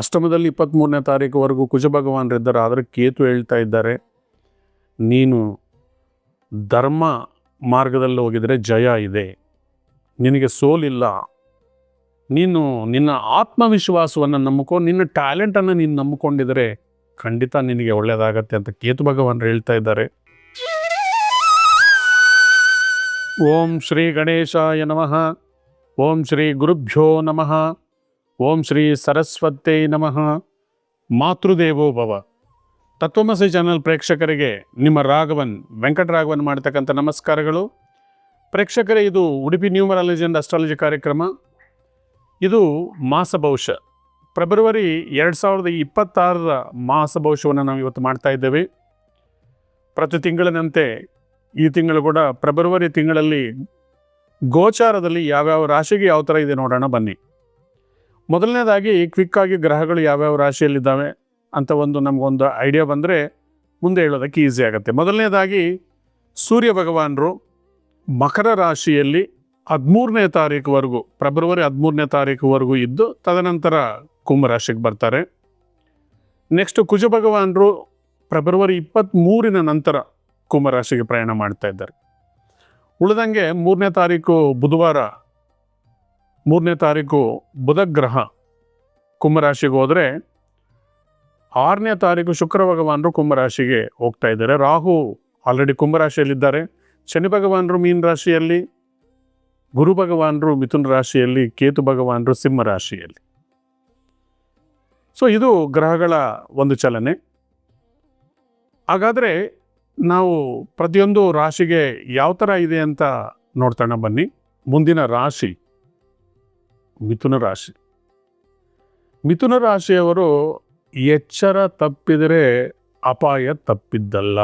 ಅಷ್ಟಮದಲ್ಲಿ ಇಪ್ಪತ್ತ್ಮೂರನೇ ತಾರೀಕುವರೆಗೂ ಕುಜ ಭಗವಾನರಿದ್ದಾರೆ ಆದರೆ ಕೇತು ಹೇಳ್ತಾ ಇದ್ದಾರೆ, ನೀನು ಧರ್ಮ ಮಾರ್ಗದಲ್ಲಿ ಹೋಗಿದರೆ ಜಯ ಇದೆ. ನಿನಗೆ ಸೋಲಿಲ್ಲ. ನೀನು ನಿನ್ನ ಆತ್ಮವಿಶ್ವಾಸವನ್ನು ನಂಬಿಕೊ, ನಿನ್ನ ಟ್ಯಾಲೆಂಟನ್ನು ನೀನು ನಂಬಿಕೊಂಡಿದರೆ ಖಂಡಿತ ನಿನಗೆ ಒಳ್ಳೆಯದಾಗತ್ತೆ ಅಂತ ಕೇತು ಭಗವಾನರು ಹೇಳ್ತಾ ಇದ್ದಾರೆ. ಓಂ ಶ್ರೀ ಗಣೇಶಾಯ ನಮಃ. ಓಂ ಶ್ರೀ ಗುರುಭ್ಯೋ ನಮಃ. ಓಂ ಶ್ರೀ ಸರಸ್ವತೇ ನಮಃ. ಮಾತೃದೇವೋ ಭವ. ತತ್ವಮಸಿ ಚಾನಲ್ ಪ್ರೇಕ್ಷಕರಿಗೆ ನಿಮ್ಮ ರಾಘವನ್ ವೆಂಕಟರಾಘವನ್ ಮಾಡತಕ್ಕಂಥ ನಮಸ್ಕಾರಗಳು. ಪ್ರೇಕ್ಷಕರೇ, ಇದು ಉಡುಪಿ ನ್ಯೂಮರಾಲಜಿ ಅಂಡ್ ಅಸ್ಟ್ರಾಲಜಿ ಕಾರ್ಯಕ್ರಮ. ಇದು ಮಾಸ ಭವಿಷ್ಯ. ಫೆಬ್ರವರಿ ಎರಡು ಸಾವಿರದ ಇಪ್ಪತ್ತಾರರ ಮಾಸ ಭವಿಷ್ಯವನ್ನು ನಾವು ಇವತ್ತು ಮಾಡ್ತಾ ಇದ್ದೇವೆ. ಪ್ರತಿ ತಿಂಗಳಿನಂತೆ ಈ ತಿಂಗಳು ಕೂಡ ಫೆಬ್ರವರಿ ತಿಂಗಳಲ್ಲಿ ಗೋಚಾರದಲ್ಲಿ ಯಾವ್ಯಾವ ರಾಶಿಗೆ ಯಾವ ಥರ ಇದೆ ನೋಡೋಣ ಬನ್ನಿ. ಮೊದಲನೇದಾಗಿ ಕ್ವಿಕ್ಕಾಗಿ ಗ್ರಹಗಳು ಯಾವ್ಯಾವ ರಾಶಿಯಲ್ಲಿದ್ದಾವೆ ಅಂತ ಒಂದು ನಮಗೊಂದು ಐಡಿಯಾ ಬಂದರೆ ಮುಂದೆ ಹೇಳೋದಕ್ಕೆ ಈಸಿ ಆಗುತ್ತೆ. ಮೊದಲನೇದಾಗಿ ಸೂರ್ಯ ಭಗವಾನರು ಮಕರ ರಾಶಿಯಲ್ಲಿ ಹದಿಮೂರನೇ ತಾರೀಕುವರೆಗೂ ಫೆಬ್ರವರಿ ಹದಿಮೂರನೇ ತಾರೀಕುವರೆಗೂ ಇದ್ದು ತದನಂತರ ಕುಂಭರಾಶಿಗೆ ಬರ್ತಾರೆ. ನೆಕ್ಸ್ಟ್ ಕುಜ ಭಗವಾನರು ಫೆಬ್ರವರಿ ಇಪ್ಪತ್ತ್ಮೂರಿನ ನಂತರ ಕುಂಭರಾಶಿಗೆ ಪ್ರಯಾಣ ಮಾಡ್ತಾ ಇದ್ದಾರೆ. ಉಳಿದಂಗೆ ಮೂರನೇ ತಾರೀಕು ಬುಧವಾರ ಮೂರನೇ ತಾರೀಕು ಬುಧ ಗ್ರಹ ಕುಂಭರಾಶಿಗೆ ಹೋದರೆ ಆರನೇ ತಾರೀಕು ಶುಕ್ರ ಭಗವಾನರು ಕುಂಭರಾಶಿಗೆ ಹೋಗ್ತಾ ಇದ್ದಾರೆ. ರಾಹು ಆಲ್ರೆಡಿ ಕುಂಭರಾಶಿಯಲ್ಲಿದ್ದಾರೆ. ಶನಿ ಭಗವಾನರು ಮೀನ ರಾಶಿಯಲ್ಲಿ, ಗುರು ಭಗವಾನರು ಮಿಥುನ ರಾಶಿಯಲ್ಲಿ, ಕೇತು ಭಗವಾನರು ಸಿಂಹ ರಾಶಿಯಲ್ಲಿ. ಸೊ ಇದು ಗ್ರಹಗಳ ಒಂದು ಚಲನೆ. ಹಾಗಾದರೆ ನಾವು ಪ್ರತಿಯೊಂದು ರಾಶಿಗೆ ಯಾವ ಥರ ಇದೆ ಅಂತ ನೋಡ್ತಾಣ ಬನ್ನಿ. ಮುಂದಿನ ರಾಶಿ ಮಿಥುನ ರಾಶಿ. ಮಿಥುನ ರಾಶಿಯವರು ಎಚ್ಚರ ತಪ್ಪಿದರೆ ಅಪಾಯ ತಪ್ಪಿದ್ದಲ್ಲ.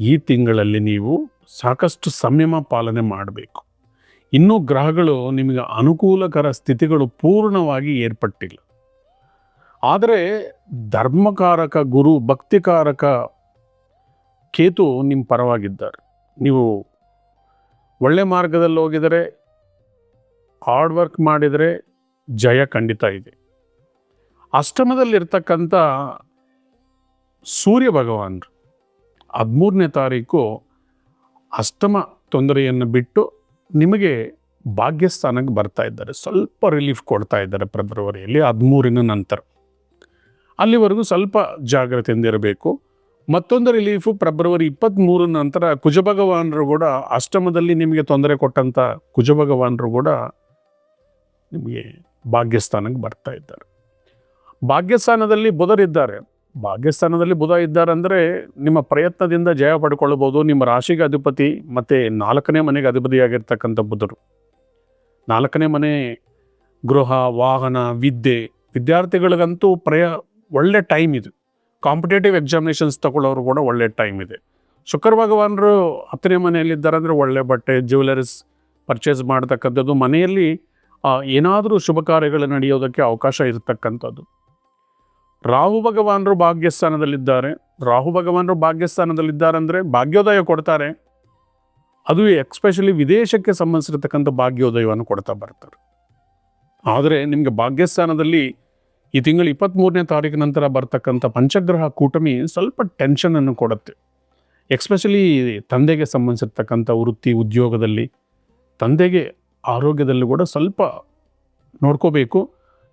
ಈ ತಿಂಗಳಲ್ಲಿ ನೀವು ಸಾಕಷ್ಟು ಸಂಯಮ ಪಾಲನೆ ಮಾಡಬೇಕು. ಇನ್ನೂ ಗ್ರಹಗಳು ನಿಮಗೆ ಅನುಕೂಲಕರ ಸ್ಥಿತಿಗಳು ಪೂರ್ಣವಾಗಿ ಏರ್ಪಟ್ಟಿಲ್ಲ. ಆದರೆ ಧರ್ಮಕಾರಕ ಗುರು, ಭಕ್ತಿಕಾರಕ ಕೇತು ನಿಮ್ಮ ಪರವಾಗಿದ್ದಾರೆ. ನೀವು ಒಳ್ಳೆ ಮಾರ್ಗದಲ್ಲಿ ಹೋಗಿದರೆ ಹಾರ್ಡ್ ವರ್ಕ್ ಮಾಡಿದರೆ ಜಯ ಖಂಡಿತ ಇದೆ. ಅಷ್ಟಮದಲ್ಲಿರ್ತಕ್ಕಂಥ ಸೂರ್ಯ ಭಗವಾನರು ಹದಿಮೂರನೇ ತಾರೀಕು ಅಷ್ಟಮ ತೊಂದರೆಯನ್ನು ಬಿಟ್ಟು ನಿಮಗೆ ಭಾಗ್ಯಸ್ಥಾನಕ್ಕೆ ಬರ್ತಾ ಇದ್ದಾರೆ. ಸ್ವಲ್ಪ ರಿಲೀಫ್ ಕೊಡ್ತಾ ಇದ್ದಾರೆ ಫೆಬ್ರವರಿಯಲ್ಲಿ ಹದಿಮೂರಿನ ನಂತರ. ಅಲ್ಲಿವರೆಗೂ ಸ್ವಲ್ಪ ಜಾಗ್ರತೆಯಿಂದ ಇರಬೇಕು ಮತ್ತೊಂದು ರಿಲೀಫು ಫೆಬ್ರವರಿ ಇಪ್ಪತ್ತ್ಮೂರ ನಂತರ ಕುಜಭಗವಾನರು ಕೂಡ ಅಷ್ಟಮದಲ್ಲಿ ನಿಮಗೆ ತೊಂದರೆ ಕೊಟ್ಟಂಥ ಕುಜಭಗವಾನರು ಕೂಡ ನಿಮಗೆ ಭಾಗ್ಯಸ್ಥಾನಕ್ಕೆ ಬರ್ತಾ ಇದ್ದಾರೆ. ಭಾಗ್ಯಸ್ಥಾನದಲ್ಲಿ ಬುಧರಿದ್ದಾರೆ ಭಾಗ್ಯಸ್ಥಾನದಲ್ಲಿ ಬುಧ ಇದ್ದಾರೆ ಅಂದರೆ ನಿಮ್ಮ ಪ್ರಯತ್ನದಿಂದ ಜಯ ಪಡ್ಕೊಳ್ಬೋದು. ನಿಮ್ಮ ರಾಶಿಗೆ ಅಧಿಪತಿ ಮತ್ತು ನಾಲ್ಕನೇ ಮನೆಗೆ ಅಧಿಪತಿಯಾಗಿರ್ತಕ್ಕಂಥ ಬುಧರು. ನಾಲ್ಕನೇ ಮನೆ ಗೃಹ, ವಾಹನ, ವಿದ್ಯೆ, ವಿದ್ಯಾರ್ಥಿಗಳಿಗಂತೂ ಪ್ರಯ ಒಳ್ಳೆ ಟೈಮ್ ಇದು. ಕಾಂಪಿಟೇಟಿವ್ ಎಕ್ಸಾಮಿನೇಷನ್ಸ್ ತಗೊಳ್ಳೋರು ಕೂಡ ಒಳ್ಳೆ ಟೈಮ್ ಇದೆ. ಶುಕ್ರ ಭಗವಾನರು ಹತ್ತನೇ ಮನೆಯಲ್ಲಿದ್ದಾರೆ ಅಂದರೆ ಒಳ್ಳೆ ಬಟ್ಟೆ, ಜ್ಯುವೆಲರೀಸ್ ಪರ್ಚೇಸ್ ಮಾಡ್ತಕ್ಕಂಥದ್ದು. ಮನೆಯಲ್ಲಿ ಏನಾದರೂ ಶುಭ ಕಾರ್ಯಗಳು ನಡೆಯೋದಕ್ಕೆ ಅವಕಾಶ ಇರತಕ್ಕಂಥದ್ದು. ರಾಹು ಭಗವಾನರು ಭಾಗ್ಯಸ್ಥಾನದಲ್ಲಿದ್ದಾರೆ. ರಾಹು ಭಗವಾನರು ಭಾಗ್ಯಸ್ಥಾನದಲ್ಲಿದ್ದಾರೆ ಅಂದರೆ ಭಾಗ್ಯೋದಯ ಕೊಡ್ತಾರೆ. ಅದು ಎಕ್ಸ್ಪೆಷಲಿ ವಿದೇಶಕ್ಕೆ ಸಂಬಂಧಿಸಿರತಕ್ಕಂಥ ಭಾಗ್ಯೋದಯವನ್ನು ಕೊಡ್ತಾ ಬರ್ತಾರೆ. ಆದರೆ ನಿಮಗೆ ಭಾಗ್ಯಸ್ಥಾನದಲ್ಲಿ ಈ ತಿಂಗಳು ಇಪ್ಪತ್ತ್ಮೂರನೇ ತಾರೀಕು ನಂತರ ಬರ್ತಕ್ಕಂಥ ಪಂಚಗ್ರಹ ಕೂಟಮಿ ಸ್ವಲ್ಪ ಟೆನ್ಷನನ್ನು ಕೊಡುತ್ತೆ. ಎಕ್ಸ್ಪೆಷಲಿ ತಂದೆಗೆ ಸಂಬಂಧಿಸಿರ್ತಕ್ಕಂಥ ವೃತ್ತಿ ಉದ್ಯೋಗದಲ್ಲಿ ತಂದೆಗೆ ಆರೋಗ್ಯದಲ್ಲಿ ಕೂಡ ಸ್ವಲ್ಪ ನೋಡ್ಕೋಬೇಕು.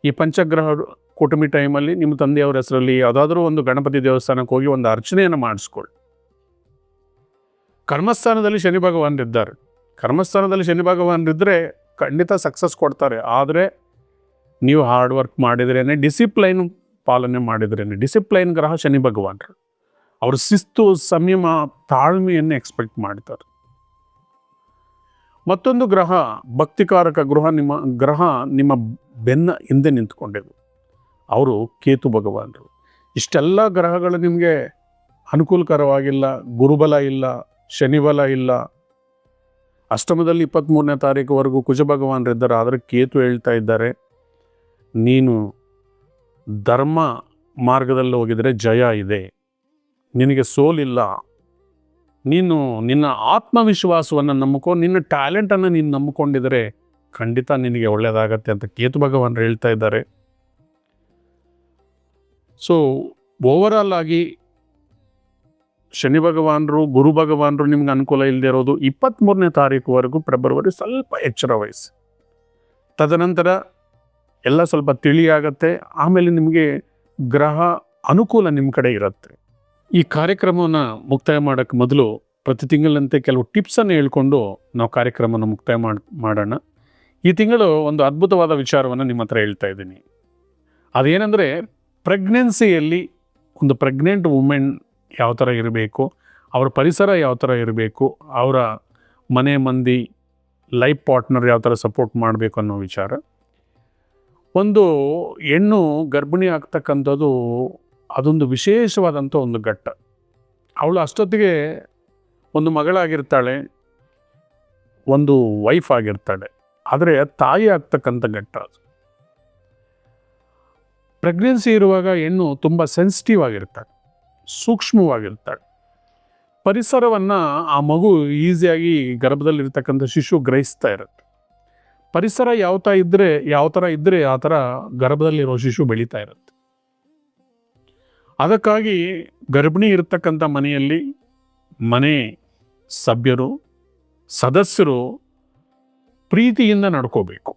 ಈ ಪಂಚಗ್ರಹ ಕುಟುಂಬಿ ಟೈಮಲ್ಲಿ ನಿಮ್ಮ ತಂದೆಯವರ ಹೆಸರಲ್ಲಿ ಯಾವುದಾದ್ರೂ ಒಂದು ಗಣಪತಿ ದೇವಸ್ಥಾನಕ್ಕೆ ಹೋಗಿ ಒಂದು ಅರ್ಚನೆಯನ್ನು ಮಾಡಿಸ್ಕೊಳ್ಳಿ. ಕರ್ಮಸ್ಥಾನದಲ್ಲಿ ಶನಿ ಭಗವಾನರಿದ್ದಾರೆ ಕರ್ಮಸ್ಥಾನದಲ್ಲಿ ಶನಿ ಭಗವಾನರಿದ್ದರೆ ಖಂಡಿತ ಸಕ್ಸಸ್ ಕೊಡ್ತಾರೆ. ಆದರೆ ನೀವು ಹಾರ್ಡ್ ವರ್ಕ್ ಮಾಡಿದ್ರೇ ಡಿಸಿಪ್ಲೈನ್ ಪಾಲನೆ ಮಾಡಿದ್ರೇ ಡಿಸಿಪ್ಲೈನ್ ಗ್ರಹ ಶನಿ ಭಗವಾನರು. ಅವರು ಶಿಸ್ತು, ಸಂಯಮ, ತಾಳ್ಮೆಯನ್ನು ಎಕ್ಸ್ಪೆಕ್ಟ್ ಮಾಡ್ತಾರೆ. ಮತ್ತೊಂದು ಗ್ರಹ, ಭಕ್ತಿಕಾರಕ ಗೃಹ ನಿಮ್ಮ, ಗ್ರಹ ನಿಮ್ಮ ಬೆನ್ನ ಹಿಂದೆ ನಿಂತ್ಕೊಂಡಿದ್ದು ಅವರು ಕೇತು ಭಗವಾನರು. ಇಷ್ಟೆಲ್ಲ ಗ್ರಹಗಳು ನಿಮಗೆ ಅನುಕೂಲಕರವಾಗಿಲ್ಲ, ಗುರುಬಲ ಇಲ್ಲ, ಶನಿಬಲ ಇಲ್ಲ. ಅಷ್ಟಮದಲ್ಲಿ ಇಪ್ಪತ್ತ್ಮೂರನೇ ತಾರೀಕುವರೆಗೂ ಕುಜ ಭಗವಾನರಿದ್ದಾರೆ, ಆದರೆ ಕೇತು ಹೇಳ್ತಾ ಇದ್ದಾರೆ, ನೀನು ಧರ್ಮ ಮಾರ್ಗದಲ್ಲಿ ಹೋಗಿದರೆ ಜಯ ಇದೆ. ನಿನಗೆ ಸೋಲಿಲ್ಲ. ನೀನು ನಿನ್ನ ಆತ್ಮವಿಶ್ವಾಸವನ್ನು ನಂಬಿಕೊ, ನಿನ್ನ ಟ್ಯಾಲೆಂಟನ್ನು ನೀನು ನಂಬಿಕೊಂಡಿದ್ರೆ ಖಂಡಿತ ನಿನಗೆ ಒಳ್ಳೆಯದಾಗತ್ತೆ ಅಂತ ಕೇತು ಭಗವಾನರು ಹೇಳ್ತಾ ಇದ್ದಾರೆ. ಸೊ ಓವರಾಲ್ ಆಗಿ ಶನಿ ಭಗವಾನರು, ಗುರು ಭಗವಾನರು ನಿಮ್ಗೆ ಅನುಕೂಲ ಇಲ್ಲದೆ ಇರೋದು ಇಪ್ಪತ್ತ್ಮೂರನೇ ತಾರೀಕುವರೆಗೂ ಫೆಬ್ರವರಿ ಸ್ವಲ್ಪ ಎಚ್ಚರ ವಹಿಸಿ. ತದನಂತರ ಎಲ್ಲ ಸ್ವಲ್ಪ ತಿಳಿಯಾಗತ್ತೆ, ಆಮೇಲೆ ನಿಮಗೆ ಗ್ರಹ ಅನುಕೂಲ ನಿಮ್ಮ ಕಡೆ ಇರುತ್ತೆ. ಈ ಕಾರ್ಯಕ್ರಮವನ್ನು ಮುಕ್ತಾಯ ಮಾಡೋಕ್ಕೆ ಮೊದಲು ಪ್ರತಿ ತಿಂಗಳಂತೆ ಕೆಲವು ಟಿಪ್ಸನ್ನು ಹೇಳ್ಕೊಂಡು ನಾವು ಕಾರ್ಯಕ್ರಮವನ್ನು ಮುಕ್ತಾಯ ಮಾಡ್, ಮಾಡೋಣ. ಈ ತಿಂಗಳು ಒಂದು ಅದ್ಭುತವಾದ ವಿಚಾರವನ್ನು ನಿಮ್ಮ ಹತ್ರ ಹೇಳ್ತಾ ಇದ್ದೀನಿ. ಅದೇನೆಂದರೆ ಪ್ರೆಗ್ನೆನ್ಸಿಯಲ್ಲಿ ಒಂದು ಪ್ರೆಗ್ನೆಂಟ್ ವುಮೆನ್ ಯಾವ ಥರ ಇರಬೇಕು, ಅವರ ಪರಿಸರ ಯಾವ ಥರ ಇರಬೇಕು, ಅವರ ಮನೆ ಮಂದಿ ಲೈಫ್ ಪಾರ್ಟ್ನರ್ ಯಾವ ಥರ ಸಪೋರ್ಟ್ ಮಾಡಬೇಕು ಅನ್ನೋ ವಿಚಾರ. ಒಂದು ಹೆಣ್ಣು ಗರ್ಭಿಣಿ ಆಗ್ತಕ್ಕಂಥದ್ದು ಅದೊಂದು ವಿಶೇಷವಾದಂಥ ಒಂದು ಘಟ್ಟ. ಅವಳು ಅಷ್ಟೊತ್ತಿಗೆ ಒಂದು ಮಗಳಾಗಿರ್ತಾಳೆ, ಒಂದು ವೈಫ್ ಆಗಿರ್ತಾಳೆ. ಆದರೆ ತಾಯಿ ಆಗ್ತಕ್ಕಂಥ ಘಟ್ಟ ಅದು. ಪ್ರೆಗ್ನೆನ್ಸಿ ಇರುವಾಗ ಹೆಣ್ಣು ತುಂಬ ಸೆನ್ಸಿಟಿವ್ ಆಗಿರ್ತಾಳೆ, ಸೂಕ್ಷ್ಮವಾಗಿರ್ತಾಳೆ. ಪರಿಸರವನ್ನು ಆ ಮಗು ಈಸಿಯಾಗಿ ಗರ್ಭದಲ್ಲಿರ್ತಕ್ಕಂಥ ಶಿಶು ಗ್ರಹಿಸ್ತಾ ಇರುತ್ತೆ. ಪರಿಸರ ಯಾವ ಥರ ಇದ್ದರೆ ಯಾವ ಥರ ಇದ್ದರೆ ಆ ಥರ ಗರ್ಭದಲ್ಲಿರೋ ಶಿಶು ಬೆಳೀತಾ ಇರುತ್ತೆ. ಅದಕ್ಕಾಗಿ ಗರ್ಭಿಣಿ ಇರತಕ್ಕಂಥ ಮನೆಯಲ್ಲಿ ಮನೆ ಸಭ್ಯರು, ಸದಸ್ಯರು ಪ್ರೀತಿಯಿಂದ ನಡ್ಕೋಬೇಕು.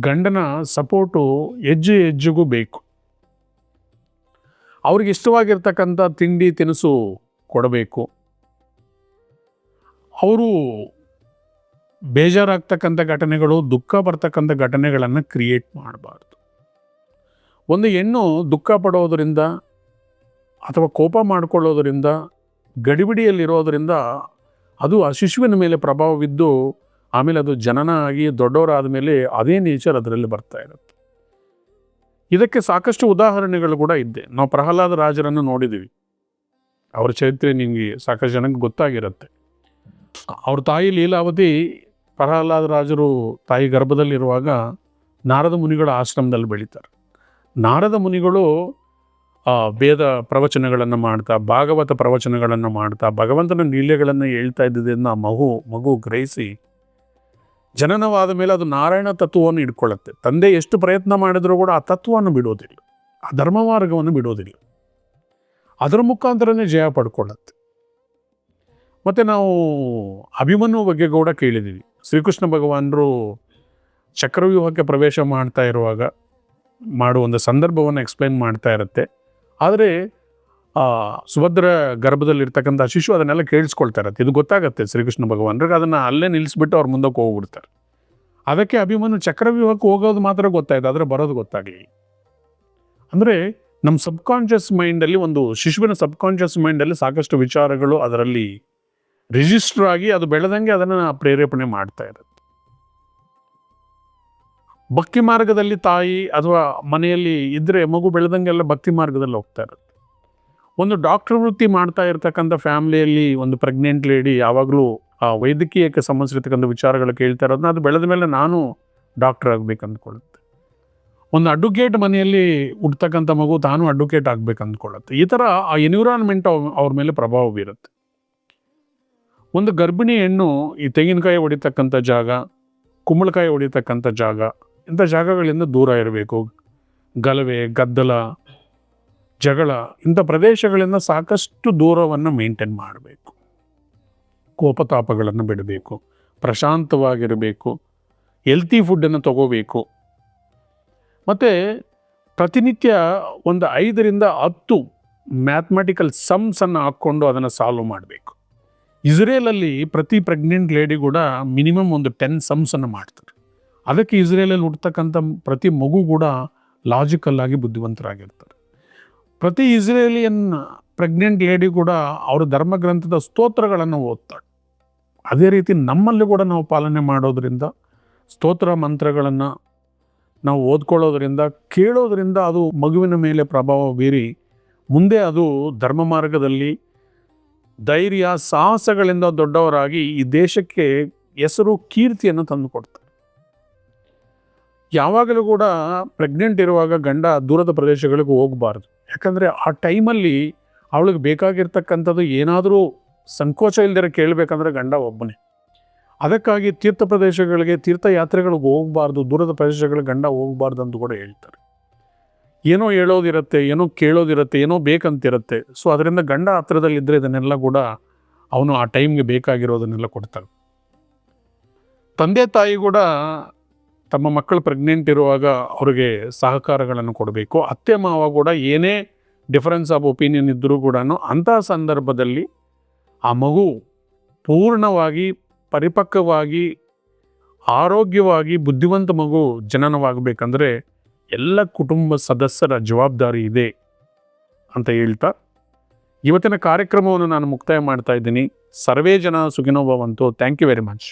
ಗಂಡನ ಸಪೋರ್ಟು ಹೆಜ್ಜೆ ಹೆಜ್ಜೆಗೂ ಬೇಕು. ಅವ್ರಿಗೆ ಇಷ್ಟವಾಗಿರ್ತಕ್ಕಂಥ ತಿಂಡಿ, ತಿನಿಸು ಕೊಡಬೇಕು. ಅವರು ಬೇಜಾರಾಗ್ತಕ್ಕಂಥ ಘಟನೆಗಳು, ದುಃಖ ಬರ್ತಕ್ಕಂಥ ಘಟನೆಗಳನ್ನು ಕ್ರಿಯೇಟ್ ಮಾಡಬಾರ್ದು. ಒಂದು ಹೆಣ್ಣು ದುಃಖ ಪಡೋದರಿಂದ ಅಥವಾ ಕೋಪ ಮಾಡಿಕೊಳ್ಳೋದರಿಂದ, ಗಡಿಬಿಡಿಯಲ್ಲಿರೋದರಿಂದ ಅದು ಆ ಶಿಶುವಿನ ಮೇಲೆ ಪ್ರಭಾವ ಬಿದ್ದು, ಆಮೇಲೆ ಅದು ಜನನ ಆಗಿ ದೊಡ್ಡವರಾದ ಮೇಲೆ ಅದೇ ನೇಚರ್ ಅದರಲ್ಲಿ ಬರ್ತಾ ಇರುತ್ತೆ. ಇದಕ್ಕೆ ಸಾಕಷ್ಟು ಉದಾಹರಣೆಗಳು ಕೂಡ ಇದ್ದೆ. ನಾವು ಪ್ರಹ್ಲಾದ ರಾಜರನ್ನು ನೋಡಿದ್ದೀವಿ. ಅವರ ಚರಿತ್ರೆ ನಿಮಗೆ ಸಾಕಷ್ಟು ಜನಕ್ಕೆ ಗೊತ್ತಾಗಿರುತ್ತೆ. ಅವ್ರ ತಾಯಿ ಲೀಲಾವತಿ ಪ್ರಹ್ಲಾದ ರಾಜರು ತಾಯಿ ಗರ್ಭದಲ್ಲಿರುವಾಗ ನಾರದ ಮುನಿಗಳ ಆಶ್ರಮದಲ್ಲಿ ಬೆಳೀತಾರೆ. ನಾರದ ಮುನಿಗಳು ವೇದ ಪ್ರವಚನಗಳನ್ನು ಮಾಡ್ತಾ, ಭಾಗವತ ಪ್ರವಚನಗಳನ್ನು ಮಾಡ್ತಾ, ಭಗವಂತನ ಲೀಲೆಗಳನ್ನು ಹೇಳ್ತಾ ಇದ್ದಿದ್ದನ್ನು ಆ ಮಗು ಮಗು ಗ್ರಹಿಸಿ, ಜನನವಾದ ಮೇಲೆ ಅದು ನಾರಾಯಣ ತತ್ವವನ್ನು ಇಟ್ಕೊಳ್ಳುತ್ತೆ ತಂದೆ ಎಷ್ಟು ಪ್ರಯತ್ನ ಮಾಡಿದರೂ ಕೂಡ ಆ ತತ್ವವನ್ನು ಬಿಡೋದಿಲ್ಲ. ಆ ಧರ್ಮ ಮಾರ್ಗವನ್ನು ಬಿಡೋದಿಲ್ಲ. ಅದರ ಮುಖಾಂತರನೇ ಜಯ ಪಡ್ಕೊಳ್ಳುತ್ತೆ. ಮತ್ತು ನಾವು ಅಭಿಮನ್ಯು ಬಗ್ಗೆ ಕೂಡ ಕೇಳಿದ್ದೀವಿ. ಶ್ರೀಕೃಷ್ಣ ಭಗವಾನರು ಚಕ್ರವ್ಯೂಹಕ್ಕೆ ಪ್ರವೇಶ ಮಾಡ್ತಾ ಇರುವಾಗ ಮಾಡುವ ಒಂದು ಸಂದರ್ಭವನ್ನು ಎಕ್ಸ್ಪ್ಲೇನ್ ಮಾಡ್ತಾ ಇರುತ್ತೆ. ಆದರೆ ಸುಭದ್ರ ಗರ್ಭದಲ್ಲಿರ್ತಕ್ಕಂಥ ಶಿಶು ಅದನ್ನೆಲ್ಲ ಕೇಳಿಸ್ಕೊಳ್ತಾ ಇರತ್ತೆ. ಇದು ಗೊತ್ತಾಗುತ್ತೆ ಶ್ರೀಕೃಷ್ಣ ಭಗವಾನ್ರಿಗೆ ಅದನ್ನು ಅಲ್ಲೇ ನಿಲ್ಲಿಸ್ಬಿಟ್ಟು ಅವ್ರ ಮುಂದಕ್ಕೆ ಹೋಗ್ಬಿಡ್ತಾರೆ. ಅದಕ್ಕೆ ಅಭಿಮನ್ಯು ಚಕ್ರವ್ಯೂಹಕ್ಕೆ ಹೋಗೋದು ಮಾತ್ರ ಗೊತ್ತಾಯ್ತು, ಆದರೆ ಬರೋದು ಗೊತ್ತಾಗಲಿಲ್ಲ. ಅಂದರೆ ನಮ್ಮ ಸಬ್ಕಾನ್ಷಿಯಸ್ ಮೈಂಡಲ್ಲಿ ಒಂದು ಶಿಶುವಿನ ಸಬ್ಕಾನ್ಷಿಯಸ್ ಮೈಂಡಲ್ಲಿ ಸಾಕಷ್ಟು ವಿಚಾರಗಳು ಅದರಲ್ಲಿ ರಿಜಿಸ್ಟರ್ ಆಗಿ ಅದು ಬೆಳೆದಂಗೆ ಅದನ್ನು ಪ್ರೇರೇಪಣೆ ಮಾಡ್ತಾ ಇರುತ್ತೆ. ಭಕ್ತಿ ಮಾರ್ಗದಲ್ಲಿ ತಾಯಿ ಅಥವಾ ಮನೆಯಲ್ಲಿ ಇದ್ದರೆ ಮಗು ಬೆಳೆದಂಗೆಲ್ಲ ಭಕ್ತಿ ಮಾರ್ಗದಲ್ಲಿ ಹೋಗ್ತಾ ಇರುತ್ತೆ. ಒಂದು ಡಾಕ್ಟರ್ ವೃತ್ತಿ ಮಾಡ್ತಾ ಇರ್ತಕ್ಕಂಥ ಫ್ಯಾಮಿಲಿಯಲ್ಲಿ ಒಂದು ಪ್ರೆಗ್ನೆಂಟ್ ಲೇಡಿ ಯಾವಾಗಲೂ ಆ ವೈದ್ಯಕೀಯಕ್ಕೆ ಸಂಬಂಧಿಸಿರ್ತಕ್ಕಂಥ ವಿಚಾರಗಳು ಕೇಳ್ತಾ ಇರೋದನ್ನ ಅದು ಬೆಳೆದ ಮೇಲೆ ನಾನು ಡಾಕ್ಟರ್ ಆಗ್ಬೇಕು ಅಂದ್ಕೊಳ್ಳುತ್ತೆ ಒಂದು ಅಡ್ವೊಕೇಟ್ ಮನೆಯಲ್ಲಿ ಹುಡ್ತಕ್ಕಂಥ ಮಗು ತಾನು ಅಡ್ವೊಕೇಟ್ ಆಗ್ಬೇಕು ಅಂದ್ಕೊಳ್ಳುತ್ತೆ ಈ ಥರ ಆ ಎನ್ವಿರಾನ್ಮೆಂಟ್ ಅವ್ರ ಮೇಲೆ ಪ್ರಭಾವ ಬೀರುತ್ತೆ. ಒಂದು ಗರ್ಭಿಣಿ ಹೆಣ್ಣು ಈ ತೆಂಗಿನಕಾಯಿ ಹೊಡಿತಕ್ಕಂಥ ಜಾಗ, ಕುಂಬಳಕಾಯಿ ಹೊಡಿತಕ್ಕಂಥ ಜಾಗ ಇಂಥ ಜಾಗಗಳಿಂದ ದೂರ ಇರಬೇಕು. ಗಲಭೆ, ಗದ್ದಲ, ಜಗಳ, ಇಂಥ ಪ್ರದೇಶಗಳಿಂದ ಸಾಕಷ್ಟು ದೂರವನ್ನು ಮೇಂಟೈನ್ ಮಾಡಬೇಕು. ಕೋಪತಾಪಗಳನ್ನು ಬಿಡಬೇಕು. ಪ್ರಶಾಂತವಾಗಿರಬೇಕು. ಹೆಲ್ತಿ ಫುಡ್ಡನ್ನು ತಗೋಬೇಕು. ಮತ್ತು ಪ್ರತಿನಿತ್ಯ ಒಂದು ಐದರಿಂದ ಹತ್ತು ಮ್ಯಾಥಮೆಟಿಕಲ್ ಸಮ್ಸನ್ನು ಹಾಕ್ಕೊಂಡು ಅದನ್ನು ಸಾಲ್ವ್ ಮಾಡಬೇಕು. ಇಸ್ರೇಲಲ್ಲಿ ಪ್ರತಿ ಪ್ರೆಗ್ನೆಂಟ್ ಲೇಡಿ ಕೂಡ ಮಿನಿಮಮ್ ಒಂದು ಟೆನ್ ಸಮ್ಸನ್ನು ಮಾಡ್ತಾರೆ ಅದಕ್ಕೆ ಇಸ್ರೇಲಲ್ಲಿ ಹುಟ್ಟತಕ್ಕಂಥ ಪ್ರತಿ ಮಗು ಕೂಡ ಲಾಜಿಕಲ್ ಆಗಿ ಬುದ್ಧಿವಂತರಾಗಿರ್ತಾರೆ. ಪ್ರತಿ ಇಸ್ರೇಲಿಯನ್ ಪ್ರೆಗ್ನೆಂಟ್ ಲೇಡಿ ಕೂಡ ಅವರ ಧರ್ಮಗ್ರಂಥದ ಸ್ತೋತ್ರಗಳನ್ನು ಓದ್ತಾಳೆ. ಅದೇ ರೀತಿ ನಮ್ಮಲ್ಲಿ ಕೂಡ ನಾವು ಪಾಲನೆ ಮಾಡೋದರಿಂದ, ಸ್ತೋತ್ರ ಮಂತ್ರಗಳನ್ನು ನಾವು ಓದ್ಕೊಳ್ಳೋದ್ರಿಂದ, ಕೇಳೋದ್ರಿಂದ ಅದು ಮಗುವಿನ ಮೇಲೆ ಪ್ರಭಾವ ಬೀರಿ, ಮುಂದೆ ಅದು ಧರ್ಮ ಮಾರ್ಗದಲ್ಲಿ ಧೈರ್ಯ ಸಾಹಸಗಳಿಂದ ದೊಡ್ಡವರಾಗಿ ಈ ದೇಶಕ್ಕೆ ಹೆಸರು ಕೀರ್ತಿಯನ್ನು ತಂದುಕೊಡ್ತಾರೆ ಯಾವಾಗಲೂ ಕೂಡ ಪ್ರೆಗ್ನೆಂಟ್ ಇರುವಾಗ ಗಂಡ ದೂರದ ಪ್ರದೇಶಗಳಿಗೆ ಹೋಗಬಾರ್ದು. ಯಾಕಂದರೆ ಆ ಟೈಮಲ್ಲಿ ಅವಳಿಗೆ ಬೇಕಾಗಿರ್ತಕ್ಕಂಥದ್ದು ಏನಾದರೂ ಸಂಕೋಚ ಇಲ್ದಿರ ಕೇಳಬೇಕಂದ್ರೆ ಗಂಡ ಒಬ್ಬನೇ. ಅದಕ್ಕಾಗಿ ತೀರ್ಥ ಪ್ರದೇಶಗಳಿಗೆ, ತೀರ್ಥಯಾತ್ರೆಗಳಿಗೆ ಹೋಗಬಾರ್ದು, ದೂರದ ಪ್ರದೇಶಗಳಿಗೆ ಗಂಡ ಹೋಗಬಾರ್ದು ಅಂತ ಕೂಡ ಹೇಳ್ತಾರೆ. ಏನೋ ಹೇಳೋದಿರುತ್ತೆ, ಏನೋ ಕೇಳೋದಿರುತ್ತೆ, ಏನೋ ಬೇಕಂತಿರುತ್ತೆ. ಸೊ ಅದರಿಂದ ಗಂಡ ಹತ್ರದಲ್ಲಿದ್ದರೆ ಇದನ್ನೆಲ್ಲ ಕೂಡ ಅವನು ಆ ಟೈಮ್ಗೆ ಬೇಕಾಗಿರೋದನ್ನೆಲ್ಲ ಕೊಡ್ತಾನೆ ತಂದೆ ತಾಯಿ ಕೂಡ ತಮ್ಮ ಮಕ್ಕಳು ಪ್ರೆಗ್ನೆಂಟ್ ಇರುವಾಗ ಅವ್ರಿಗೆ ಸಹಕಾರಗಳನ್ನು ಕೊಡಬೇಕು. ಅತ್ತೆ, ಮಾವ ಕೂಡ ಏನೇ ಡಿಫರೆನ್ಸ್ ಆಫ್ ಒಪಿನಿಯನ್ ಇದ್ದರೂ ಕೂಡ ಅಂತಹ ಸಂದರ್ಭದಲ್ಲಿ ಆ ಮಗು ಪೂರ್ಣವಾಗಿ ಪರಿಪಕ್ವವಾಗಿ, ಆರೋಗ್ಯವಾಗಿ ಬುದ್ಧಿವಂತ ಮಗು ಜನನವಾಗಬೇಕಂದ್ರೆ ಎಲ್ಲ ಕುಟುಂಬ ಸದಸ್ಯರ ಜವಾಬ್ದಾರಿ ಇದೆ ಅಂತ ಹೇಳ್ತಾ ಇವತ್ತಿನ ಕಾರ್ಯಕ್ರಮವನ್ನು ನಾನು ಮುಕ್ತಾಯ ಮಾಡ್ತಾ ಇದ್ದೀನಿ. ಸರ್ವೇ ಜನ ಸುಖಿನೋ ಭವಂತು ಥ್ಯಾಂಕ್ ಯು ವೆರಿ ಮಚ್